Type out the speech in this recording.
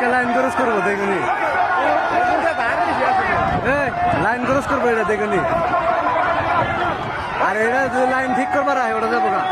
আজকে line cross করব, দেখুনি line cross করব এটা, দেখুনি আর এটা যদি লাইন ঠিক করবার হয়, ওটা যাব না